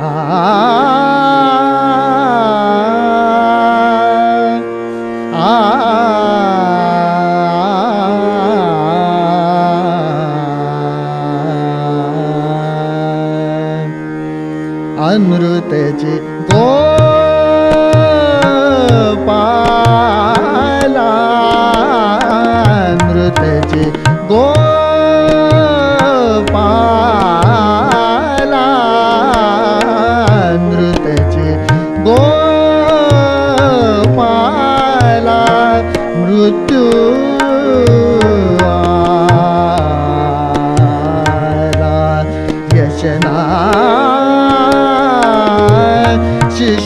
아, 아, 아, 아, 아, 물을떼 지. Chị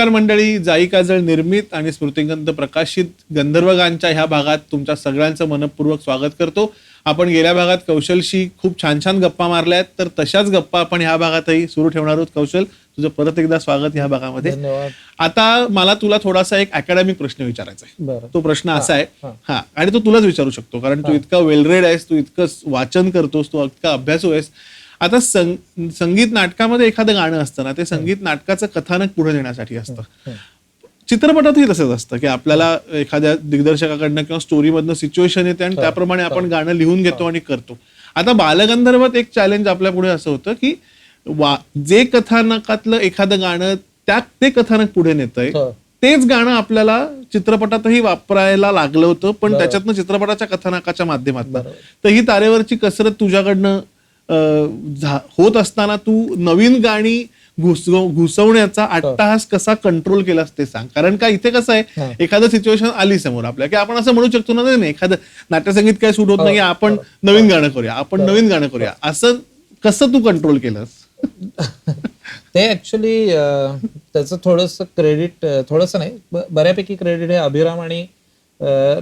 नमस्कार मंडळी जाई काजळ निर्मित आणि स्मृतिगंध प्रकाशित गंधर्वगांच्या ह्या भागात तुमच्या सगळ्यांचं मनपूर्वक स्वागत करतो. आपण गेल्या भागात कौशलशी खूप छान छान गप्पा मारल्या आहेत तर तशाच गप्पा आपण ह्या भागातही सुरू ठेवणार आहोत. कौशल तुझं परत एकदा स्वागत ह्या भागामध्ये. आता मला तुला थोडासा एक अकॅडमिक प्रश्न विचारायचा आहे. तो प्रश्न असा आहे. हा. आणि तो तुलाच विचारू शकतो कारण तू इतका वेल रेड आहेस तू इतकं वाचन करतोस तू इतका अभ्यासू आहेस. आता संग- संगीत नाटकामध्ये एखादं गाणं असतं ना ते संगीत नाटकाचं कथानक पुढे नेण्यासाठी असतं. चित्रपटातही तसंच असतं की आपल्याला एखाद्या दिग्दर्शकाकडनं किंवा स्टोरीमधनं सिच्युएशन येते आणि त्याप्रमाणे आपण गाणं लिहून घेतो आणि करतो. आता बालगंधर्वात एक चॅलेंज आपल्या पुढे असं होतं की वा जे कथानकातलं एखादं गाणं त्या ते कथानक पुढे नेतंय हो. तेच गाणं आपल्याला चित्रपटातही वापरायला लागलं होतं पण त्याच्यातनं चित्रपटाच्या कथानकाच्या माध्यमातून. तर ही तारेवरची कसरत तुझ्याकडनं होत असताना तू नवीन गाणी घुसव घुसवण्याचा अट्टहास कसा कंट्रोल केलास ते सांग. कारण का इथे कसं आहे हा. एखादं सिच्युएशन आली समोर आपल्या की आपण असं म्हणू शकतो ना नाही एखादं नाट्यसंगीत काय सूट होत हो, नाही आपण नवीन गाणं करूया आपण नवीन गाणं करूया. असं कसं तू कंट्रोल केलंस? ते ऍक्च्युली त्याचं थोडस क्रेडिट थोडंसं नाही बऱ्यापैकी क्रेडिट हे अभिराम आणि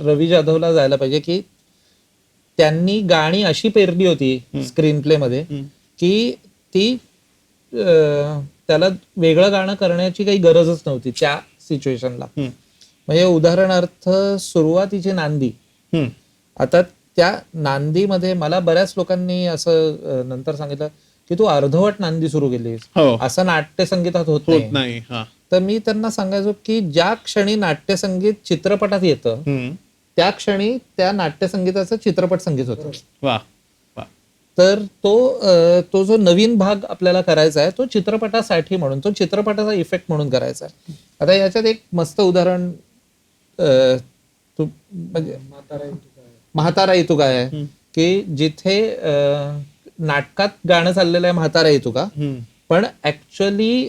रवी जाधवला जायला पाहिजे की त्यांनी गाणी अशी पेरली होती स्क्रीन प्ले मध्ये की ती त्याला वेगळं गाणं करण्याची काही गरजच नव्हती त्या सिच्युएशनला. म्हणजे उदाहरणार्थ सुरुवातीची नांदी. आता त्या नांदीमध्ये मला बऱ्याच लोकांनी असं नंतर सांगितलं की तू अर्धवट नांदी सुरू केलीस. हो. असं नाट्य संगीतात होत नाही. तर मी त्यांना सांगायचो की ज्या क्षणी नाट्यसंगीत चित्रपटात येतं. त्या क्षणी त्या नाट्यसंगीताचं चित्रपट संगीत होतं. वा तर तो तो जो नवीन भाग आपल्याला करायचा आहे तो चित्रपटासाठी म्हणून तो चित्रपटाचा इफेक्ट म्हणून करायचा आहे. आता याच्यात एक मस्त उदाहरण म्हणजे म्हातारा येतो काय की जिथे नाटकात गाणं चाललेलं आहे म्हातारा येतो का. पण ऍक्च्युली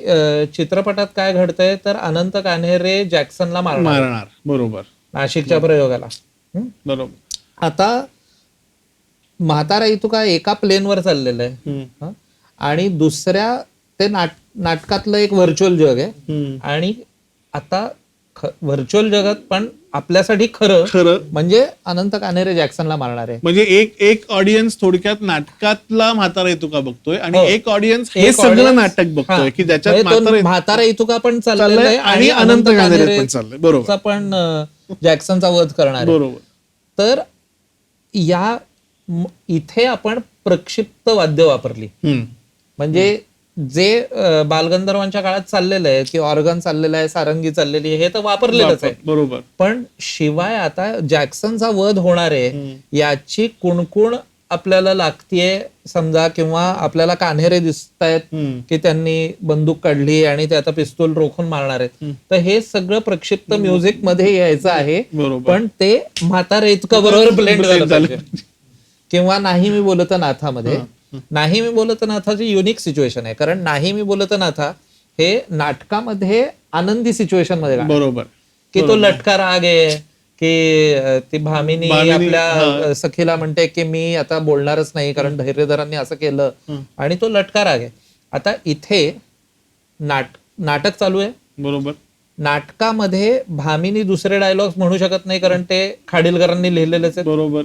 चित्रपटात काय घडतंय तर अनंत कान्हेरे जॅक्सनला मारणार. बरोबर. नाशिकच्या प्रयोगाला? बरोबर आता म्हातारा इतुका एका प्लेनवर चाललेलं आहे. हं? आणि दुसऱ्या ते नाट नाटकातलं एक व्हर्च्युअल जग आहे. आणि आता व्हर्च्युअल जगात पण आपल्यासाठी खरं खरं म्हणजे अनंत कान्हेरे जॅक्सनला मारणार आहे म्हणजे एक एक ऑडियन्स थोडक्यात नाटकातला म्हातारा येतो का बघतोय आणि हो. एक ऑडियन्स हे सगळं नाटक बघतोय. की ज्याच्यात म्हणजे म्हातारा इतुका पण चाललेला चाललंय आहे आणि अनंत कान्हेरे पण चाललंय बरोबर पण जॅक्सनचा वध करणार बरोबर. तर या इथे आपण प्रक्षिप्त वाद्य वापरली. म्हणजे जे बालगंधर्वांच्या काळात चाललेलं आहे की ऑर्गन चाललेलं आहे सारंगी चाललेली आहे हे तर वापरलेलंच आहे. बरोबर. पण शिवाय आता जॅक्सनचा वध होणार आहे याची कुणकुण आपल्याला लागतीये समजा किंवा आपल्याला कान्हेरे दिसत आहेत. की त्यांनी बंदूक काढली आणि ते आता पिस्तूल रोखून मारणार आहेत. तर हे सगळं प्रक्षिप्त म्युझिकमध्ये यायचं आहे. पण ते म्हातारे इतकं बरोबर ब्लेंड झालं. किंवा नाही मी बोलत नाथामध्ये. नाही मी बोलत नाथाची युनिक सिच्युएशन आहे. कारण नाही मी बोलत नाथा हे नाटकामध्ये आनंदी सिच्युएशनमध्ये. बरोबर. की तो लटका राग आहे की ती भामिनी भामिनी, आपल्या सखीला म्हणते की मी आता बोलणारच नाही कारण धैर्यधरांनी असं केलं. आणि तो लटका राग. आहे आता इथे नाट नाटक चालू आहे. बरोबर. नाटकामध्ये भामिनी दुसरे डायलॉग्स म्हणू शकत नाही कारण ते खाडीलकरांनी लिहिलेलेच आहेत. बरोबर.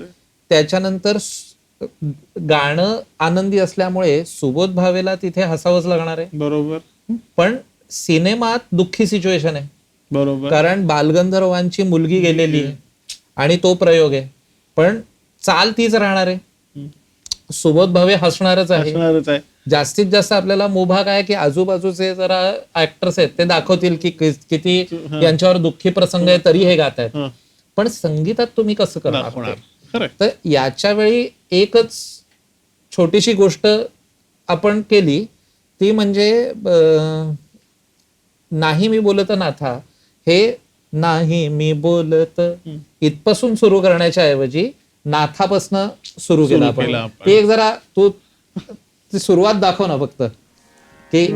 त्याच्यानंतर स- गाणं आनंदी असल्यामुळे सुबोध भावेला तिथे हसावंच लागणार आहे. बरोबर. पण सिनेमात दुःखी सिच्युएशन आहे. बरोबर. कारण बालगंधर्वांची मुलगी गेलेली आहे आणि तो प्रयोग आहे. पण चाल तीच राहणार आहे. सुबोध भावे हसणारच आहे. जास्तीत जास्त आपल्याला मुभा काय की आजूबाजूचे जरा ऍक्टर्स आहेत ते दाखवतील की किती यांच्यावर दुःखी प्रसंग आहे तरी हे गात आहेत. पण संगीतात तुम्ही कसं करणार? तर याच्या वेळी एकच छोटीशी गोष्ट आपण केली ती म्हणजे नाही मी बोलत नाथा हे नाही मी बोलत. इथपासून सुरू करण्याच्या ऐवजी नाथापासनं सुरू केलं आपण. ती एक जरा तू सुरुवात दाखव ना फक्त. की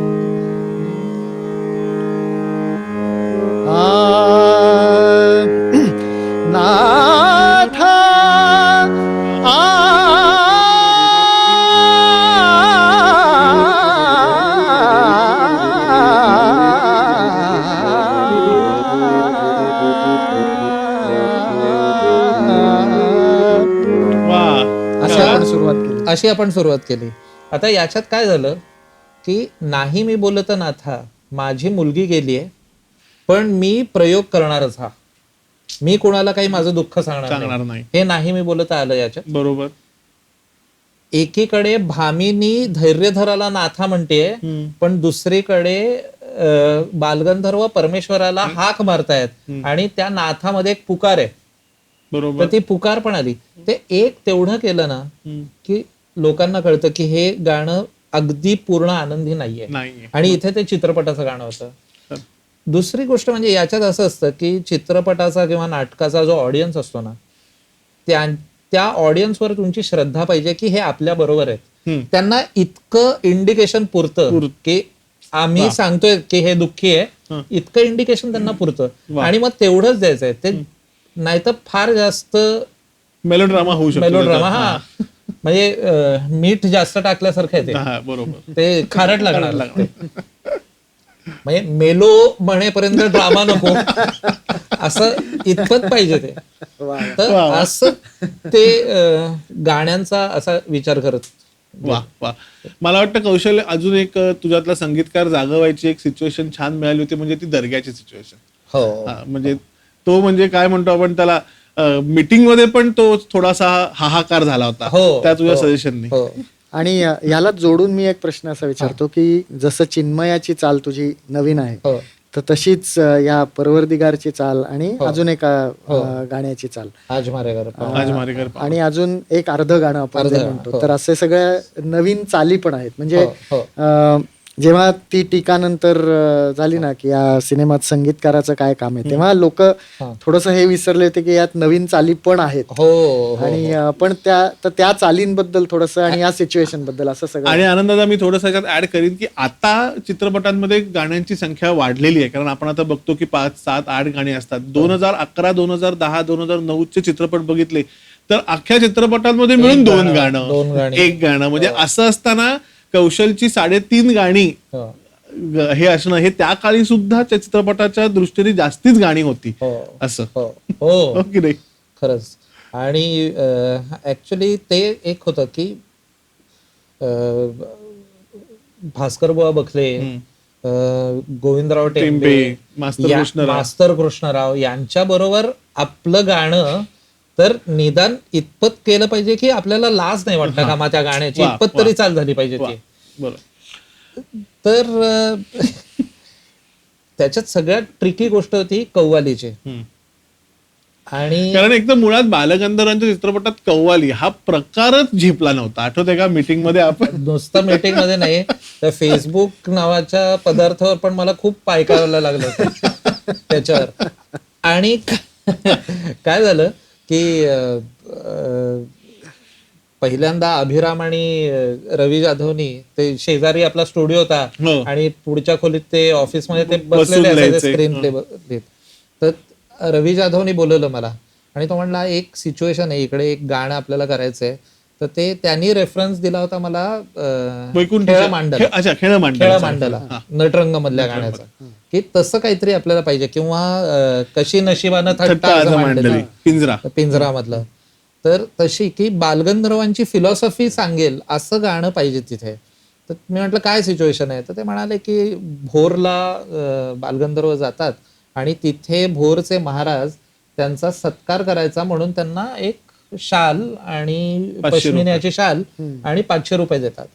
आ, अशी आपण सुरुवात केली. आता याच्यात काय झालं की नाही मी बोलत नाथा माझी मुलगी गेली आहे पण मी प्रयोग करणारच हा. मी कोणाला काही माझं दुःख सांगणार नाही. हे नाही मी बोलत आलं याच्यात. बरोबर. एकीकडे भामिनी धैर्यधराला नाथा म्हणते हम्म. पण दुसरीकडे बालगंधर्व परमेश्वराला हाक मारतायत आणि त्या नाथामध्ये एक पुकार आहे. बरोबर. ती पुकार पण आली. ते एक तेवढं केलं ना. की लोकांना कळतं की हे गाणं अगदी पूर्ण आनंदी नाहीये. आणि इथे ते चित्रपटाचं गाणं होतं. दुसरी गोष्ट म्हणजे याच्यात असं असतं की चित्रपटाचा किंवा नाटकाचा जो ऑडियन्स असतो ना त्या त्या ऑडियन्सवर तुमची श्रद्धा पाहिजे की हे आपल्या बरोबर आहेत. त्यांना इतकं इंडिकेशन पुरतं पुर- की आम्ही सांगतोय की हे दुःखी आहे. इतकं इंडिकेशन त्यांना पुरतं. आणि मग तेवढंच द्यायचंय. ते नाहीतर फार जास्त मेलोड्रामा होऊ शकतो. मेलोड्रामा हा. म्हणजे अं, मीठ जास्त टाकल्यासारखं आहे ते. हा बरोबर. ते खारट लागणार. ते. म्हणजे मेलो म्हणेपर्यंत ड्रामा नको. असं इतपत पाहिजे ते. तर असं ते अं, गाण्यांचा असा विचार करत. वा वा. मला वाटतं कौशल्य अजून एक अ, तुझ्यातला संगीतकार जागवायची एक सिच्युएशन छान मिळाली होती म्हणजे ती दर्ग्याची सिच्युएशन हो म्हणजे तो म्हणजे काय म्हणतो आपण त्याला मीटिंगमध्ये पण तो थोडासा हाहाकार झाला होता. हो, त्या तुझ्या हो. सजेशनने हो. आणि अ, याला जोडून मी एक प्रश्न असा विचारतो की जसं चिन्मयाची चाल तुझी नवीन आहे हो. तर तशीच अ, या परवरदिगारची चाल आणि अजून एका अ, गाण्याची चाल. आज मारे घर आज मारेकर आणि अजून एक अर्ध गाणं आपण जे म्हणतो तर असे सगळ्या नवीन चाली पण आहेत. म्हणजे हो. अ, जेव्हा ती टीका नंतर अ, झाली ना की या सिनेमात संगीतकाराचं काय काम आहे तेव्हा लोक थोडस हे विसरले होते की यात नवीन चाली पण आहेत. हो हो. आणि अ, पण त्या तर त्या चालींबद्दल थोडस आणि या सिच्युएशनबद्दल असं सगळं. आणि आनंदादा मी थोडस ऍड करीन की आता चित्रपटांमध्ये गाण्यांची संख्या वाढलेली आहे. कारण आपण आता बघतो की पाच सात आठ गाणी असतात. दोन हजार अकरा दोन हजार दहा दोन हजार नऊचे चित्रपट बघितले. तर अख्ख्या चित्रपटांमध्ये मिळून दोन गाणं दोन गाणी. एक गाणं. म्हणजे असं असताना कौशलची साडेतीन गाणी हो. ग- हे असणं हे त्या काळी सुद्धा त्या चित्रपटाच्या दृष्टीने जास्तीच गाणी होती. हो. असं. हो. हो. हो की नाही? खरंच. आणि ऍक्च्युली ते एक होतं की अं, भास्कर बुवा बखले अं, गोविंदराव टेंबे टेंबे, मास्तर या- कृष्णराव. मास्तर कृष्णराव यांच्या बरोबर आपलं गाणं तर निदान इतपत केलं पाहिजे की आपल्याला लाज नाही वाटत का मा त्या गाण्याची. वा, इतपत वा. तरी चाल झाली पाहिजे ती. बरोबर. तर त्याच्यात सगळ्यात ट्रिकी गोष्ट होती कव्वालीची. आणि कारण एक तर मुळात बालगंधर्वांच्या चित्रपटात कव्वाली हा प्रकारच झेपला नव्हता. आठवतंय का? मीटिंगमध्ये आपण नुसतं मीटिंगमध्ये नाही. त्या फेसबुक नावाच्या पदार्थावर पण मला खूप पायकायला लागलं होतं. त्याच्यावर. आणि काय झालं? की पहिल्यांदा अभिराम आणि रवी जाधवनी ते शेजारी आपला स्टुडिओ होता हो. आणि पुढच्या खोलीत ते ऑफिसमध्ये ते बसून बसलेले असायचे. स्क्रीन प्ले देत तर रवी जाधवनी बोलवलं मला आणि तो म्हणला एक सिच्युएशन आहे इकडे एक गाणं आपल्याला करायचंय तर ते त्यांनी रेफरन्स दिला होता मला खेळ मांडला. खेळ मांडला. नटरंग मधल्या गाण्याचा की तसं काहीतरी आपल्याला पाहिजे. किंवा कशी नशिबानं थट्टा पिंजरा. पिंजरा मधलं तर तशी की बालगंधर्वांची फिलॉसॉफी सांगेल असं गाणं पाहिजे तिथे. तर मी म्हटलं काय सिच्युएशन आहे? तर ते म्हणाले की भोरला बालगंधर्व जातात आणि तिथे भोरचे महाराज त्यांचा सत्कार करायचा म्हणून त्यांना एक शाल आणि पश्मिन्याची शाल आणि पाचशे रुपये देतात.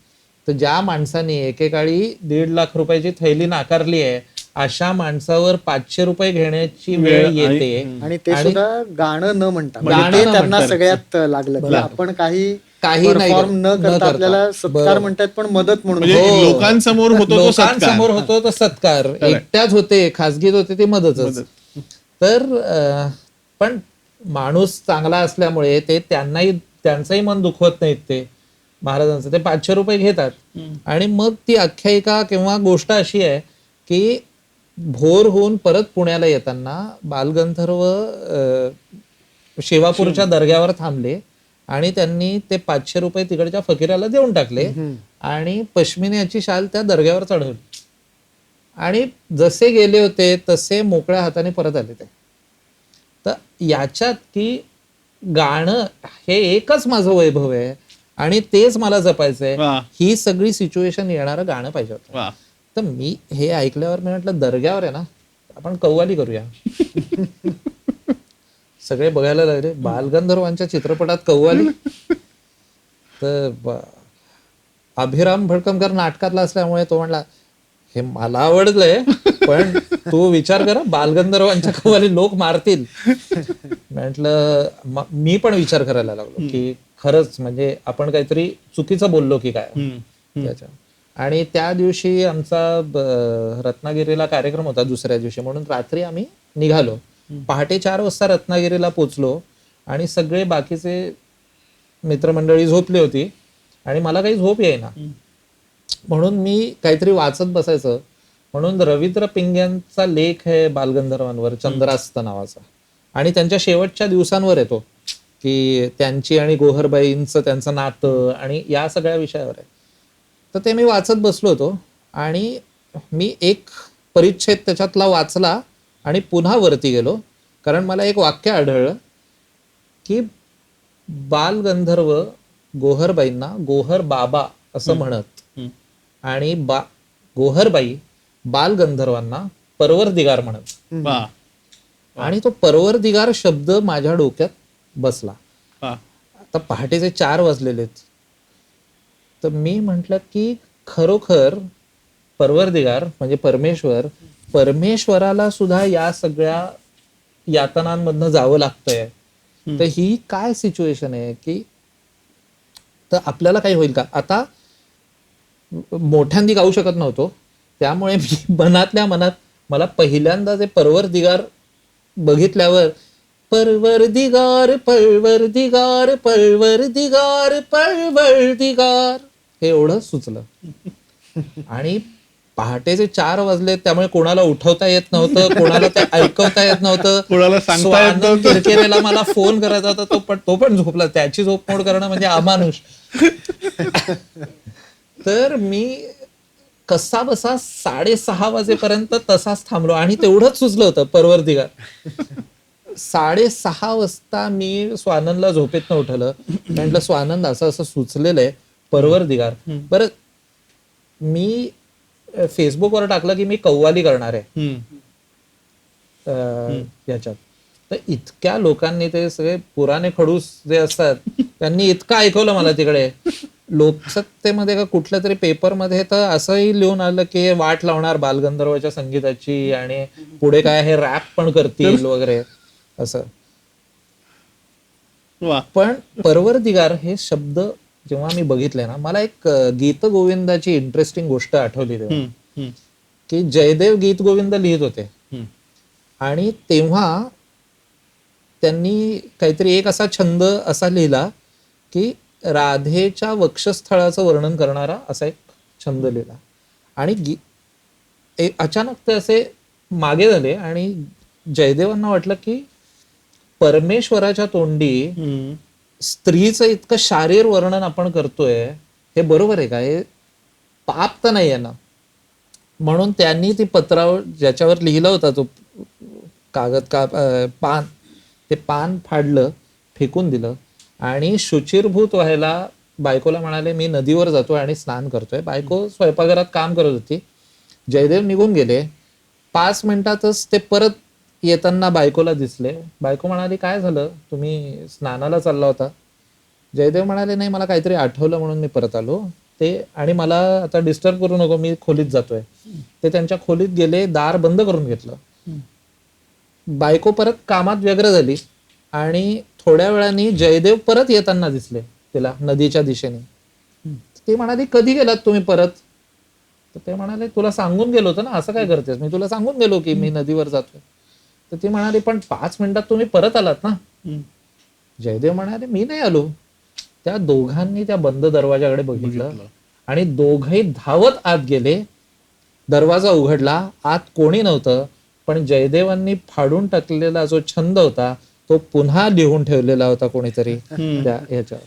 तर ज्या माणसाने एकेकाळी दीड लाख रुपयाची थैली नाकारली आहे अशा माणसावर पाचशे रुपये घेण्याची वेळ येते. आणि ते सुद्धा गाणं न म्हणता. गाणं म्हणजे न त्यांना. सगळ्यात लागलं. की आपण काही काही नाही परफॉर्म न करता. आपल्याला सत्कार. म्हणतात पण मदत म्हणून. म्हणजे. लोकांसमोर होतो तो सत्कार. लोकांसमोर होतो तो सत्कार. एकट्याच होते खासगीत होते ते मदतच. तर पण माणूस चांगला असल्यामुळे ते त्यांनाही त्यांचंही मन दुखवत नाहीत ते महाराजांचं. ते पाचशे रुपये घेतात. आणि मग ती आख्यायिका किंवा गोष्ट अशी आहे की भोर होऊन परत पुण्याला येताना बालगंधर्व शेवापूरच्या दर्ग्यावर थांबले आणि त्यांनी ते पाचशे रुपये तिकडच्या फकीराला देऊन टाकले आणि पश्मिन्याची शाल त्या दर्ग्यावर चढवली. आणि जसे गेले होते तसे मोकळ्या हाताने परत आले ते. तर याच्यात की गाणं हे एकच माझं वैभव आहे आणि तेच मला जपायचंय. वा. ही सगळी सिच्युएशन येणारं गाणं पाहिजे होतं. तर मी हे ऐकल्यावर मी म्हटलं दर्ग्यावर आहे ना आपण कव्वाली करूया. सगळे बघायला लागले बालगंधर्वांच्या चित्रपटात कव्वाली. तर अभिराम भडकमकर नाटकातला असल्यामुळे तो म्हणला हे मला आवडलंय. पण तू विचार कर बालगंधर्वांच्या कव्वाली लोक मारतील. म्हटलं म- पण विचार करायला लागलो की खरंच म्हणजे आपण काहीतरी चुकीचं बोललो की काय. त्याच्या. आणि त्या दिवशी आमचा रत्नागिरीला कार्यक्रम होता दुसऱ्या दिवशी. म्हणून रात्री आम्ही निघालो. पहाटे चार वाजता रत्नागिरीला पोचलो आणि सगळे बाकीचे मित्रमंडळी झोपली होती आणि मला काही झोप येईना. म्हणून मी काहीतरी वाचत बसायचं. म्हणून रवींद्र पिंग्यांचा लेख आहे बालगंधर्वांवर चंद्रास्त नावाचा. आणि त्यांच्या शेवटच्या दिवसांवर येतो की त्यांची आणि गोहरबाईंचं त्यांचं नातं आणि या सगळ्या विषयावर आहे. तर ते मी वाचत बसलो होतो आणि मी एक परिच्छेद त्याच्यातला वाचला आणि पुन्हा वरती गेलो कारण मला एक वाक्य आढळलं की बालगंधर्व गोहरबाईंना गोहर बाबा असं म्हणत. आणि बा गोहरबाई बालगंधर्वांना परवरदिगार म्हणत. वा. आणि तो परवरदिगार शब्द माझ्या डोक्यात बसला. वा. आता पहाटेचे चार वाजलेलेत. तर मी म्हंटल की खरोखर परवरदिगार म्हणजे परमेश्वर परमेश्वराला सुद्धा या सगळ्या यातनांमधनं जावं लागतंय. तर ही काय सिच्युएशन आहे की तर आपल्याला काही होईल का? आता मोठ्यांदी गाऊ शकत नव्हतो. त्यामुळे मी मनातल्या मनात मला पहिल्यांदा जे परवर दिगार बघितल्यावर परवर दिगार पळवर दिगार पळवर दिगार पळवर दिगार हे एवढं सुचलं. आणि पहाटेचे चार वाजले त्यामुळे कोणाला उठवता येत नव्हतं कोणाला ते ऐकवता येत नव्हतं. कोणाला किरकिरेला मला फोन करायचा होता तो पण तो पण झोपला. त्याची झोप मोड करणं म्हणजे अमानुष. तर मी कसा बसा साडेसहा वाजेपर्यंत तसाच थांबलो आणि तेवढंच सुचलं होतं परवरदिगार. साडेसहा वाजता मी स्वानंदला झोपेतनं उठवलं म्हटलं स्वानंद असं असं सुचलेलं आहे परवरदिगार बरं मी फेसबुकवर टाकलं की मी कव्वाली करणार आहे. याच्यात. तर इतक्या लोकांनी ते सगळे पुराणे खडूस जे असतात त्यांनी इतकं ऐकवलं मला तिकडे. लोकसत्तेमध्ये का कुठल्या तरी पेपरमध्ये तर असंही लिहून आलं की वाट लावणार बालगंधर्वाच्या संगीताची आणि पुढे काय हे रॅप पण करतील वगैरे असं पण परवरदिगार हे शब्द जेव्हा मी बघितले ना मला एक अ, गीतगोविंदाची इंटरेस्टिंग गोष्ट आठवली तेव्हा. की जयदेव गीत गोविंद लिहित होते. आणि तेव्हा त्यांनी काहीतरी एक असा छंद असा लिहिला की राधेच्या वक्षस्थळाचं वर्णन करणारा असा एक छंद लिहिला. आणि गी ए- अचानक ते असे मागे झाले आणि जयदेवांना वाटलं की परमेश्वराच्या तोंडी. स्त्रीचं इतकं शारीर वर्णन आपण करतोय हे बरोबर आहे का? हे पाप तर नाही आहे ना. म्हणून त्यांनी ती पत्रावर ज्याच्यावर लिहिला होता तो कागद का पान ते पान फाडलं फेकून दिलं. आणि शुचिरभूत व्हायला बायकोला म्हणाले मी नदीवर जातोय आणि स्नान करतोय. बायको स्वयंपाकघरात काम करत होती. जयदेव निघून गेले. पाच मिनिटातच ते परत येताना बायकोला दिसले. बायको म्हणाली काय झालं? तुम्ही स्नानाला चालला होता. जयदेव म्हणाले नाही मला काहीतरी आठवलं म्हणून मी परत आलो. ते आणि मला आता डिस्टर्ब करू नको मी खोलीत जातोय. ते त्यांच्या खोलीत गेले दार बंद करून घेतलं. बायको परत कामात व्यग्र झाली आणि थोड्या वेळाने जयदेव परत येताना दिसले तिला नदीच्या दिशेने. ती म्हणाली कधी गेलात तुम्ही परत? तर ते म्हणाले तुला सांगून गेलो होतं ना असं काय करतेस? मी तुला सांगून गेलो की मी नदीवर जातोय. तर ती म्हणाली पण पाच मिनिटात तुम्ही परत आलात ना. जयदेव म्हणाले मी नाही आलो. त्या दोघांनी त्या बंद दरवाजाकडे बघितलं. आणि दोघही धावत आत गेले. दरवाजा उघडला. आत कोणी नव्हतं पण जयदेवांनी फाडून टाकलेला जो छंद होता तो पुन्हा लिहून ठेवलेला होता कोणीतरी त्या ह्याच्यावर.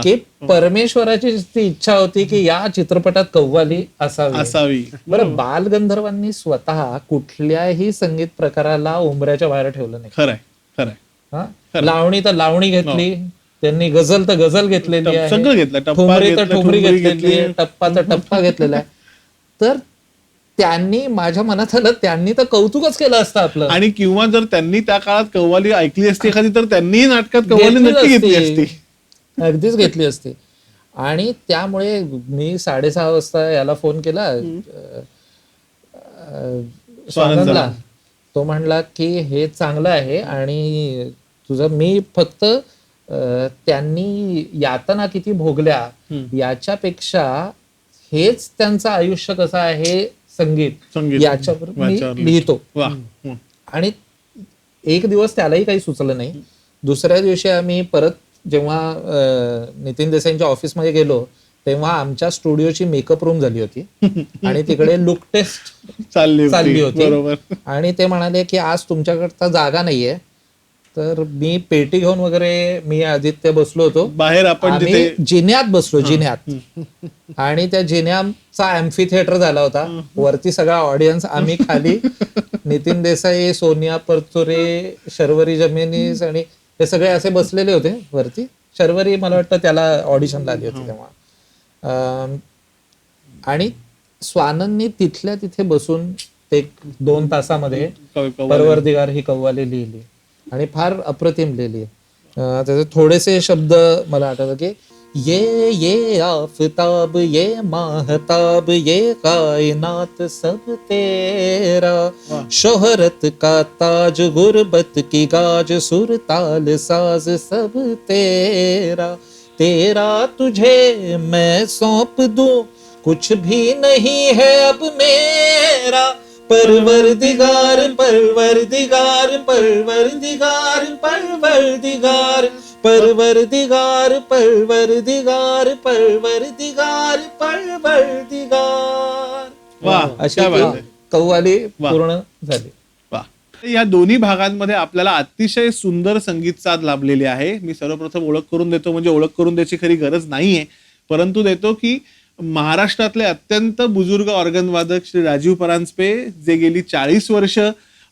की परमेश्वराची ती इच्छा होती की या चित्रपटात कव्वाली असावी. असावी. बरं बालगंधर्वांनी स्वतः कुठल्याही संगीत प्रकाराला उंबऱ्याच्या बाहेर ठेवलं नाही. खरंय खरंय. हा? लावणी तर लावणी घेतली त्यांनी गझल तर गझल घेतलेली आहे. सगळं घेतलं टप्पा ठुमरी तर घेतलेली आहे. टप्पा तर टप्पा घेतलेला आहे. तर त्यांनी माझ्या मनात आलं त्यांनी तर कौतुकच केलं असतं आपलं. आणि किंवा जर त्यांनी त्या काळात कव्वाली ऐकली असती एखादी तर त्यांनीही नाटकात कव्वाली नक्की घेतली असती. अगदीच घेतली असती. आणि त्यामुळे मी साडेसहा वाजता याला फोन केला. स्वानंदला. तो म्हणला की हे चांगलं आहे आणि तुझं मी फक्त त्यांनी यातना किती भोगल्या याच्यापेक्षा हेच त्यांचं आयुष्य कसं आहे संगीत याच्यावर मी लिहितो. आणि एक दिवस त्यालाही काही सुचलं नाही. दुसऱ्या दिवशी आम्ही परत जेव्हा नितीन देसाईंच्या ऑफिसमध्ये गेलो तेव्हा आमच्या स्टुडिओची मेकअप रूम झाली होती. आणि तिकडे लुक टेस्ट चालली चालली होती. आणि ते म्हणाले की आज तुमच्याकडता जागा नाहीये. तर मी पेटी घेऊन वगैरे मी आदित्य बसलो होतो. बाहेर आपण आम्ही तिथे जिन्यात बसलो जिन्यात. आणि त्या जिन्याचा अॅम्फी थिएटर झाला होता. वरती सगळा ऑडियन्स आम्ही खाली. नितीन देसाई सोनिया परचुरे शर्वरी जमिनीस आणि हे सगळे असे बसलेले होते वरती. शर्वरी मला वाटतं त्याला ऑडिशनला आली होती तेव्हा. अं, आणि स्वानंनी तिथल्या तिथे बसून ते दोन तासामध्ये कव- कव्वाली. परवरदिगार ही कव्वाली लिहिली. आणि फार अप्रतिम लिहिली त्याचे थोडेसे शब्द मला आठवतात की ये ये आफताब ये माहताब ये कायनात सब तेरा शोहरत का ताज गुरबत की गाज सुर ताल साज सब तेरा तेरा तुझे मैं सौंप दूँ कुछ भी नहीं है अब मेरा परवरदिगार परवरदिगार परवरदिगार परवरदिगार परवरदिगार परवरदिगार परवरदिगार परवरदिगार वा अशी. कव्वाली. पूर्ण झाली. या दोन्ही भागांमध्ये आपल्याला अतिशय सुंदर संगीत साध लाभलेली आहे. मी सर्वप्रथम ओळख करून देतो म्हणजे ओळख करून द्यायची खरी गरज नाहीये. परंतु देतो की महाराष्ट्रातले अत्यंत बुजुर्ग ऑर्गन वादक श्री राजीव परांजपे जे गेली चाळीस वर्ष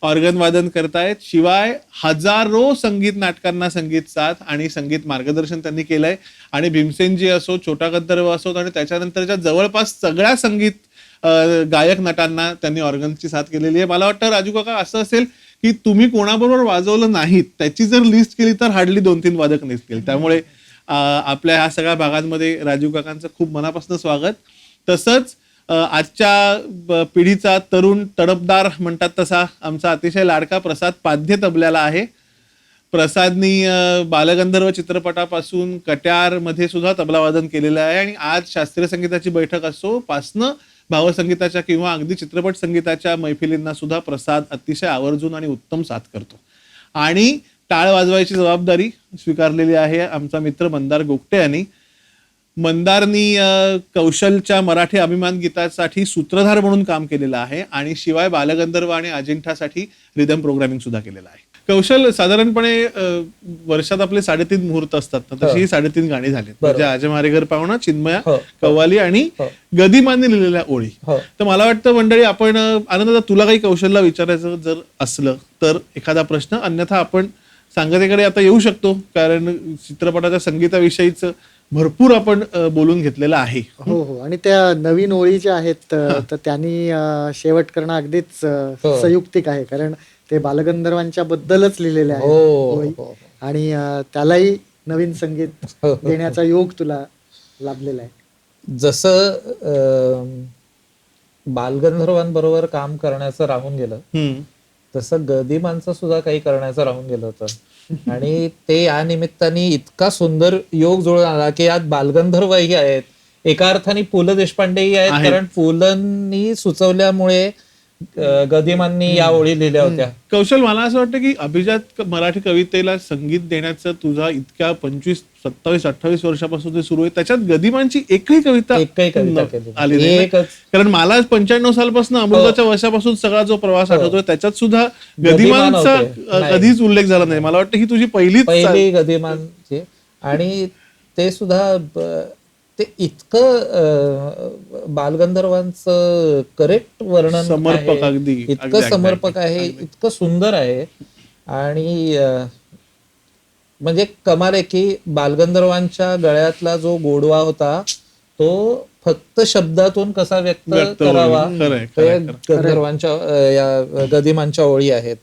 ऑर्गन वादन करतायत शिवाय हजारो संगीत नाटकांना संगीत साथ आणि संगीत मार्गदर्शन त्यांनी केलंय. आणि भीमसेनजी असो छोटा गंधर्व असोत आणि त्याच्यानंतरच्या जवळपास सगळ्या संगीत गायक नटांना त्यांनी ऑर्गनची साथ केलेली आहे. मला वाटतं राजू काका असं असेल की तुम्ही कोणाबरोबर वाजवलं नाहीत त्याची जर लिस्ट केली तर हार्डली दोन तीन वादक नसतील त्यामुळे आपल्या ह्या सगळ्या भागांमध्ये राजीव काकांचं खूप मनापासून स्वागत. तसंच आजच्या पिढीचा तरुण तडपदार म्हणतात तसा आमचा अतिशय लाडका प्रसाद पाध्य तबल्याला आहे. प्रसादनी बालगंधर्व चित्रपटापासून कट्यारमध्ये सुद्धा तबलावादन केलेलं आहे आणि आज शास्त्रीय संगीताची बैठक असो पासनं भावसंगीताच्या किंवा अगदी चित्रपट संगीताच्या मैफिलींना सुद्धा प्रसाद अतिशय आवर्जून आणि उत्तम साथ करतो. आणि टाळ वाजवायची जबाबदारी स्वीकारलेली आहे आमचा मित्र मंदार गोगटे यांनी. मंदारनी कौशलच्या मराठी अभिमान गीतासाठी सूत्रधार म्हणून काम केलेलं आहे आणि शिवाय बालगंधर्व आणि अजिंठासाठी रिदम प्रोग्रामिंग सुद्धा केलेलं आहे. कौशल साधारणपणे वर्षात आपले साडेतीन मुहूर्त असतात. ना तशी ही. साडेतीन गाणी झाली म्हणजे आजे मारेगर पाहुणा चिन्मया. कव्वाली आणि. गदिमांनी लिहिलेल्या ओळी. तर मला वाटतं मंडळी आपण आनंद तुला काही कौशलला विचारायचं जर असलं तर एखादा प्रश्न अन्यथा आपण सांगतेकडे आता येऊ शकतो कारण चित्रपटाच्या संगीताविषयीच भरपूर आपण बोलून घेतलेलं आहे हो हो आणि त्या नवीन ओळी ज्या आहेत तर त्यांनी शेवट करणं अगदीच हो. संयुक्तिक आहे कारण ते बालगंधर्वांच्या बद्दलच लिहिलेले आहे हो. हो. आणि त्यालाही नवीन संगीत. देण्याचा योग तुला लाभलेला आहे जसं बालगंधर्वांबरोबर काम करण्याचं राहून गेलं तसं गदिमांचं सुद्धा काही करण्याचं राहून गेलं होतं आणि ते या निमित्ताने इतका सुंदर योग जुळून आला की यात बालगंधर्वही आहेत एका अर्थाने पु ल देशपांडेही आहेत आहेत. कारण पुलंनी सुचवल्यामुळे अं, गदिमांनी या ओळी लिहिल्या होत्या. कौशल मला असं वाटतं की अभिजात क- मराठी कवितेला संगीत देण्याचं तुझा इतक्या पंचवीस सत्तावीस अठ्ठावीस वर्षापासून ते सुरू आहे त्याच्यात गदिमांची एकही कविता एकही कविता न- केली आली नाही. ना? एकच. कारण मला पंच्याण्णव सालपासून अमृताच्या वर्षापासून सगळा जो प्रवास आठवतोय त्याच्यात सुद्धा गदिमान गदिमांचा होते. अ, नाही. कधीच उल्लेख झाला नाही. मला वाटतं ही तुझी पहिलीच पहिली गदिमांची. आणि ते सुद्धा ब- ते इतकं बालगंधर्वांचं करेक्ट वर्णन समर्पक. अगदी, इतकं समर्पक आहे इतकं सुंदर आहे. आणि म्हणजे कमाल आहे की बालगंधर्वांच्या गळ्यातला जो गोडवा होता तो फक्त शब्दातून कसा व्यक्त. करावा गंधर्वांच्या या गदिमांच्या ओळी आहेत.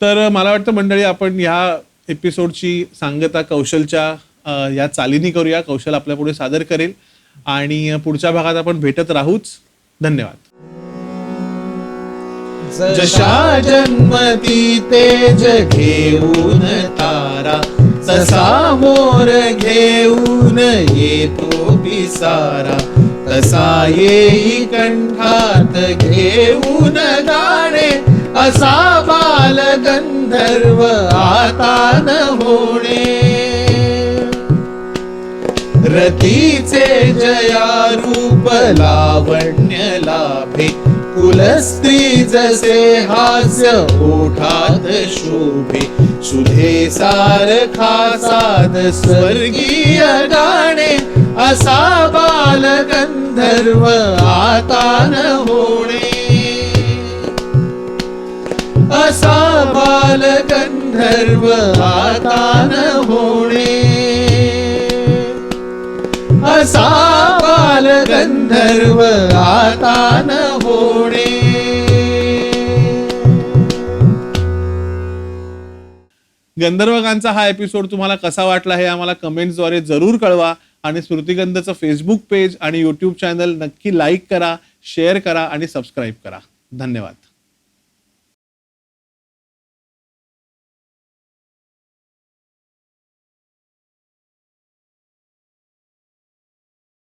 तर मला वाटतं मंडळी आपण या एपिसोडची सांगता कौशलच्या या चालीनी करूया. कौशल आपल्या पुढे सादर करेल. आणि पुढच्या भागात आपण भेटत राहूच. धन्यवाद. जशा जन्मती तेज घेऊन तारा तसा मोर घेऊन येतो पिसारा. तसा येई कंठात घेऊन गाणे असा बाल गंधर्व आता न होणे. रतीचे जया रूप लावण्य लाभे कुलस्त्री जसे हास्य ओठात शोभे. सुधे सारखा साध स्वर्गीय गाणे. असा बाल गंधर्व आता न होणे. असा बाल गंधर्व आता न होणे. असा बाल गंधर्व आता न होणे. गंधर्वकांचा हा एपिसोड तुम्हाला कसा वाटला हे आम्हाला कमेंट्सद्वारे जरूर कळवा आणि स्मृतिगंधचं फेसबुक पेज आणि यूट्यूब चॅनल नक्की लाईक करा शेअर करा आणि सबस्क्राईब करा. धन्यवाद.